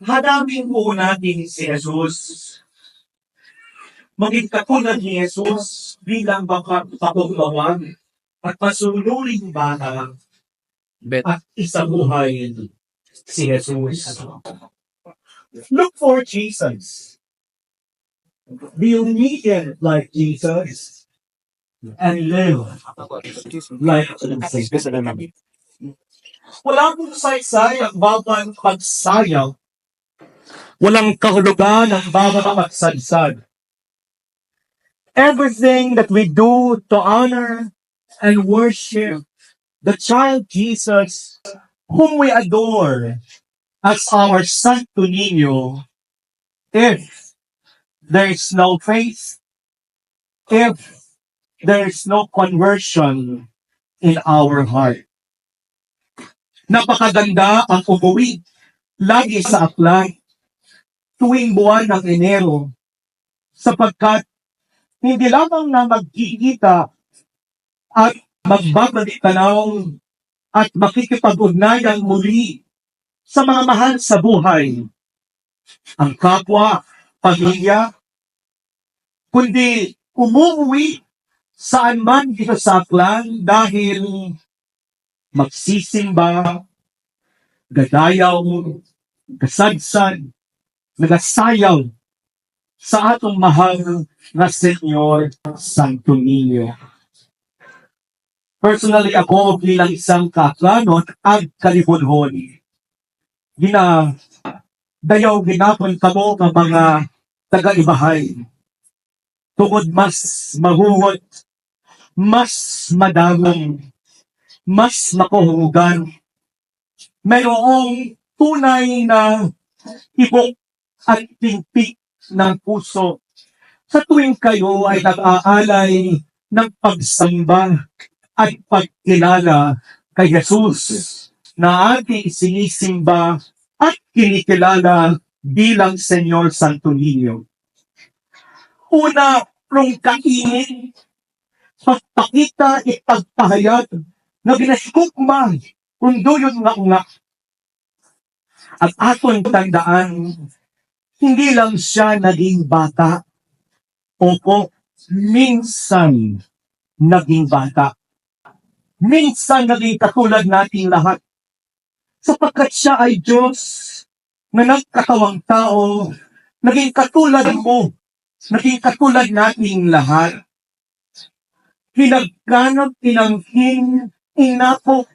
Hanapin po natin si Jesus. Maging katulad ni Jesus bilang baka kapaglawan at pasunuring bata Bet. at isabuhay si Jesus. Look for Jesus. Be obedient like Jesus and live like Jesus. Wala pong saysay ang bawat pagsayaw. Walang kahulugan ang bawat pagsadsad. Everything that we do to honor and worship the child Jesus whom we adore as our Santo Niño, if there is no faith, if there is no conversion in our heart. Napakaganda ang umuwi lagi sa aklan tuwing buwan ng Enero sapagkat hindi lamang na magkikita at magbabalik tanaw at makikipag-ugnayan muli sa mga mahal sa buhay. Ang kapwa, pamilya, kundi umuwi saan man dito sa aklan dahil magsisimba, gadayaw, kasadsad, nagasayaw sa atong mahal na Senyor Santo Niño. Personally ako bilang isang kaklanon ag kalihunhon. Gina dayaw ginapon kamo ng mga taga-ibahay. Tungod mas mahuhot, mas madamong, mas makuhugan. Mayroong tunay na ibok at pimpik ng puso sa tuwing kayo ay nag-aalay ng pagsamba at pagkilala kay Jesus na ating sinisimba at kinikilala bilang Senyor Santo Niño. Una, rong kainin, pagpakita ipagpahayag na ginasukma kung doon nga nga. At aton tandaan, hindi lang siya naging bata. Opo, minsan naging bata. Minsan naging katulad nating lahat. Sapagkat siya ay Diyos na nagkatawang tao, naging katulad mo, naging katulad nating lahat. Hinagkanap, tinangkin, inapo,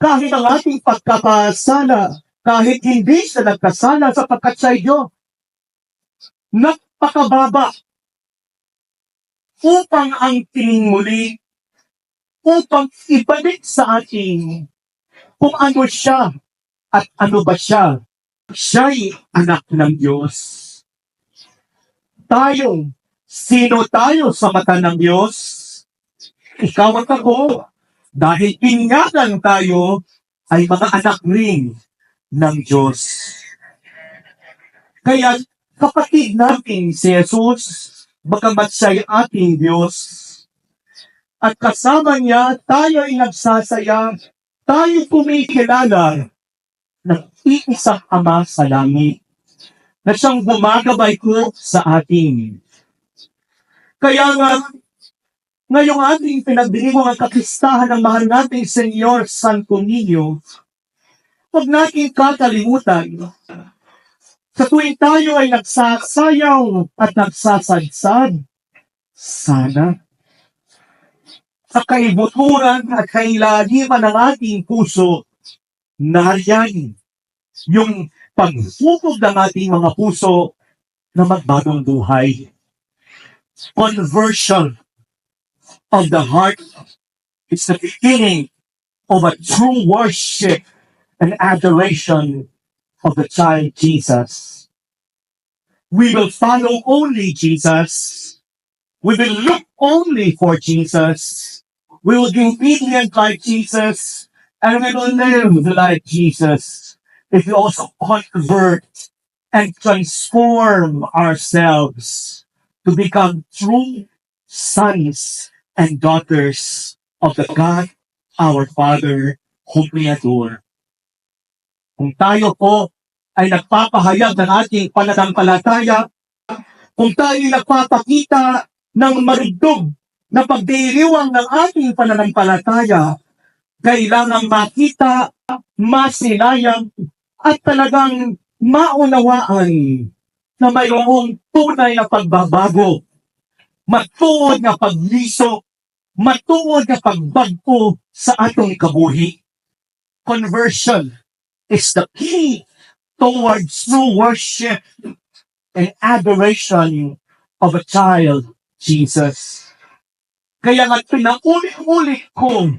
kahit ang ating pagkakasala, kahit hindi siya nagkasala sapagkat siya ay Diyos. Napakababa upang ang tingin muli, upang ibalik sa ating kung ano siya at ano ba siya. Siya'y anak ng Diyos. Tayo, sino tayo sa mata ng Diyos? Ikaw at ako, dahil pingalan tayo, ay mga anak rin ng Diyos. Kaya kapatid natin si Jesus, bagamat siya'y ating Diyos, at kasama niya, tayo ay nagsasaya, tayo kumikilala ng iisang Ama sa langit na siyang gumagabay ko sa atin. Kaya nga, ngayong ating pinagdiriwang ang kapistahan ng mahal nating Senyor Santo Niño, huwag natin kakalimutan sa tuwing tayo ay nagsasayaw at nagsasadsad, sana sa kaibuturan at kailaliman ng ating puso, nariyan yung paghubog ng ating mga puso na magbagong buhay. Conversion of the heart is the beginning of a true worship and adoration of the child Jesus. We will follow only Jesus. We will look only for Jesus. We will be obedient like Jesus. And we will live like Jesus. If we also convert and transform ourselves to become true sons and daughters of the God, our Father, whom we adore. Kung tayo po ay nagpapahayag ng ating pananampalataya, kung tayo nagpapakita ng marugdog na pagdiriwang ng ating pananampalataya, kailangan makita, masinayang, at talagang maunawaan na mayroong tunay na pagbabago, matuod na pagliso, matuod na pagbagpo sa atong kabuhi. Conversion is the key towards true worship and adoration of a child, Jesus. Kaya nga pinaulit-ulit ko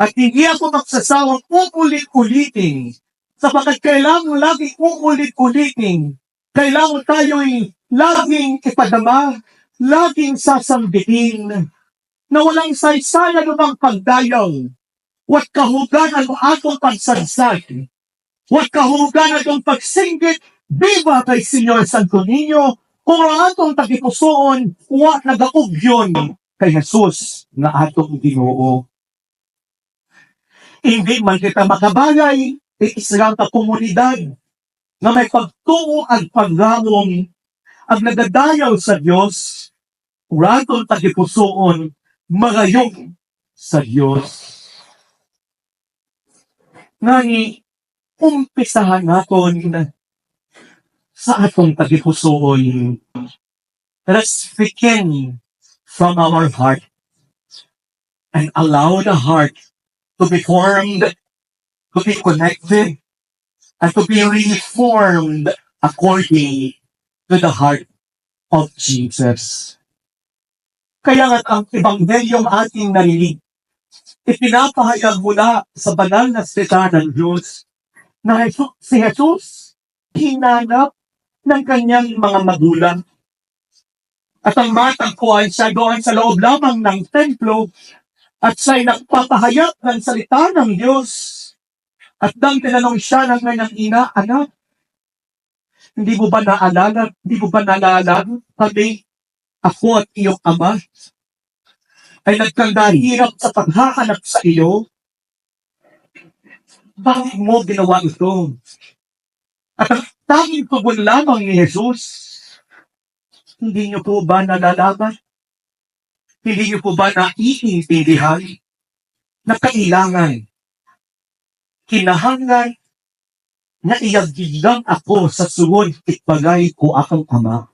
at hindi ako magsasawang uulit-ulitin sapagkat kailangan lagi uulit-ulitin. Kailangan tayo'y laging ipadama, laging sasambitin na walang saysaya namang pagdayaw. Wat kahuganan ang atong pagsagsag. Wat kahuganan ang pagsinggit, Viva kay Senyor Santo Niño, kung ang atong tagipusoon, wa nagaugyon kay Jesus na atong ginoo. Hindi man kita makabagay, iislang ka komunidad na may pagtuo at paggamong ang nagadayaw sa Diyos, kung ang atong tagipusoon, magayong sa Diyos. Ngani, umpisahan naton sa atong tagipusoon. Let's begin from our heart and allow the heart to be formed, to be connected, and to be reformed according to the heart of Jesus. Kaya nga't ang ebanghelyong ating narinig, ipinapahayag mula sa banal na salita ng Diyos na Jesus- si Jesus hinanap ng kanyang mga magulang. At ang matagpuan siya doon sa loob lamang ng templo at siya'y nagpapahayag ng salita ng Diyos. At nang tinanong siya ng kanyang ina, anak, hindi mo ba naalala, hindi mo ba naalala kami, ako at iyong ama, ay nagkandahirap sa paghahanap sa iyo? Bakit mo ginawa ito? At ang tanging tugon lamang ni Jesus, hindi niyo po ba nalalaman? Hindi niyo po ba naiintindihan na kailangan, kinahanglan, na iyagigang ako sa suwod itbagay ko akong ama?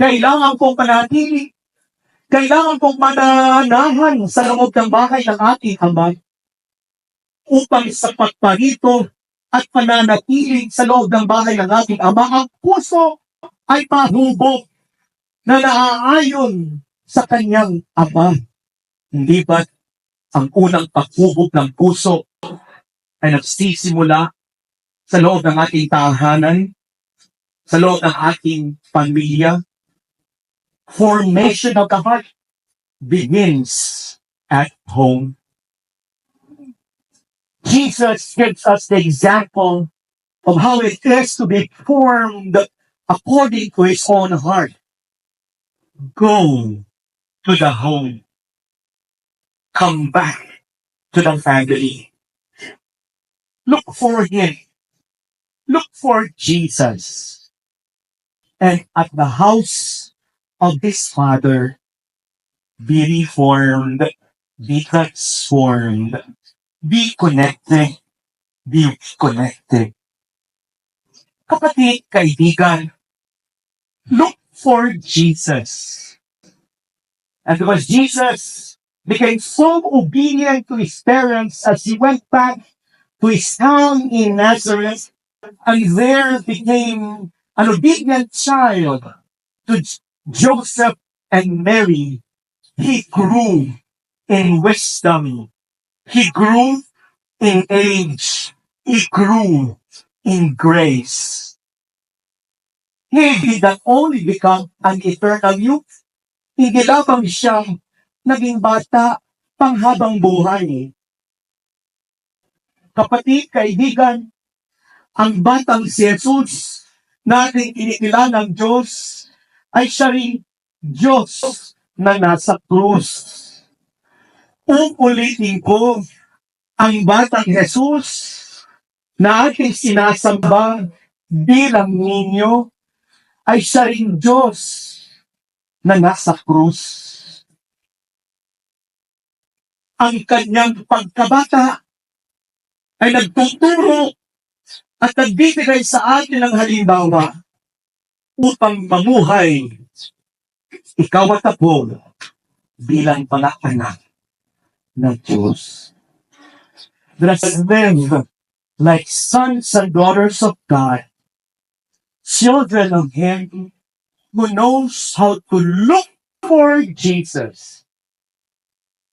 Kailangan kong panatili, kailangan kong mananahan sa loob ng bahay ng ating ama upang sapat pa rito at pananatiling sa loob ng bahay ng ating ama ang puso ay pahubog na naaayon sa kanyang ama. Hindi ba ang unang paghubog ng puso ay nagsisimula sa loob ng ating tahanan, sa loob ng ating pamilya? Formation of the heart begins at home. Jesus gives us the example of how it is to be formed according to his own heart. Go to the home. Come back to the family. Look for him. Look for Jesus. And at the house of his father, be reformed, be transformed, be connected, be connected. Kapatid, kaibigan, look for Jesus. And because Jesus became so obedient to his parents as he went back to his town in Nazareth, and there became an obedient child to Joseph and Mary, he grew in wisdom. He grew in age. He grew in grace. He did not only become an eternal youth, hindi lamang siyang naging bata panghabang buhay. Kapatid, kaibigan, ang batang si Jesus nating kinikilala ng Diyos ay siya rin Diyos na nasa krus. Uulitin ko, ang batang Jesus na ating sinasamba bilang ninyo ay siya rin Diyos na nasa krus. Ang kanyang pagkabata ay nagtuturo at nagbibigay sa atin ng halimbawa upang mamuhay ikaw at ako bilang mga ng Diyos. Let us live like sons and daughters of God, children of Him who knows how to look for Jesus,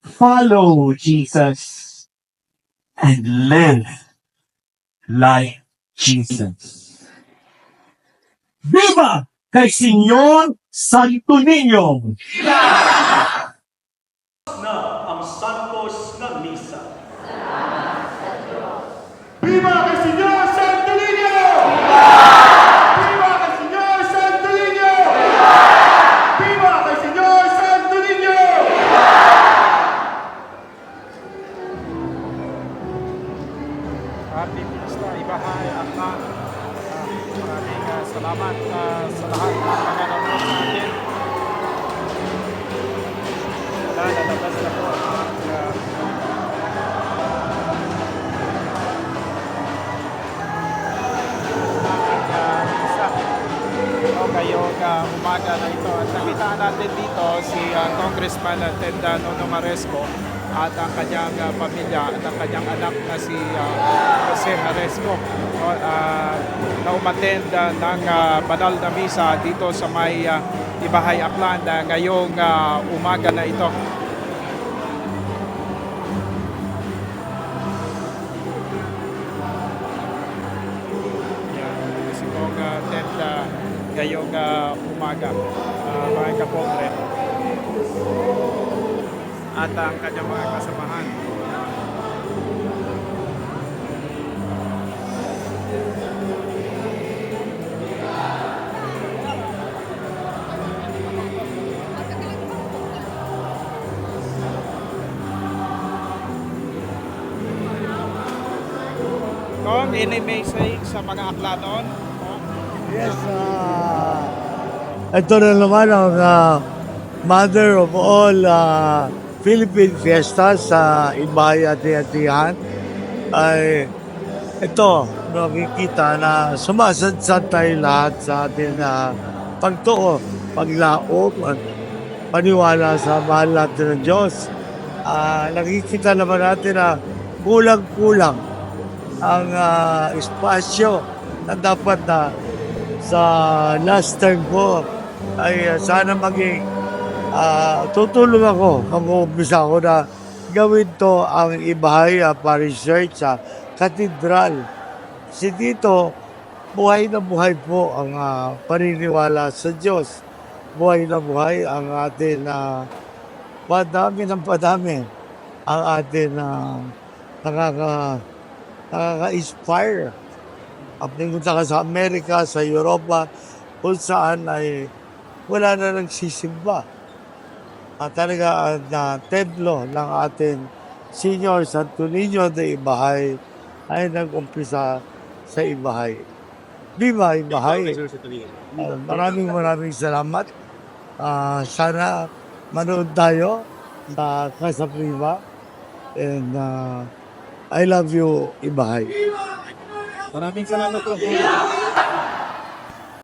follow Jesus, and live like Jesus. Viva kay Senyor Santo Niño! na Viva umaga na ito. At nakita natin dito si ah, Congressman uh, Tenda Nono Maresco at ang kanyang ah, pamilya at ang kanyang anak na si ah, Jose Maresco no, ah, na umattend ah, ng ah, banal na misa dito sa may ah, Ibahay Aklan na ngayong ah, umaga na ito. Uh, Tenda ngayong ah, umaga, uh, mga kapobre. At ang kanyang mga kasamahan. Kong, any message sa mga aklanon? Kong? Yes, ah, ito na naman ang ah, mother of all ah, Philippine fiestas sa Ibay at Atihan ay ito, nakikita na sumasadsad tayo lahat sa ating na pagtuo, paglaom, at paniwala sa mahal natin ng Diyos. Ah, nakikita naman natin na kulang-kulang ang ah, espasyo na dapat na sa last term ko ay uh, sana maging ah, tutulong ako mag-uumpisa ako na gawin to ang Ibahay uh, Parish Church sa Katedral. Si dito, buhay na buhay po ang ah, paniniwala sa Diyos. Buhay na buhay ang atin na padami ng padami ang atin na nakaka nakaka-inspire ang pumunta ka sa Amerika, sa Europa, kung saan ay wala na nagsisimba. At talaga ang na templo ng ating Senior Santo Niño de Ibahay ay nag-umpisa sa Ibahay. Viva Ibahay! Uh, maraming maraming salamat. Ah, sana manood tayo sa Casa Prima. And ah, I love you, Ibahay. Maraming salamat po.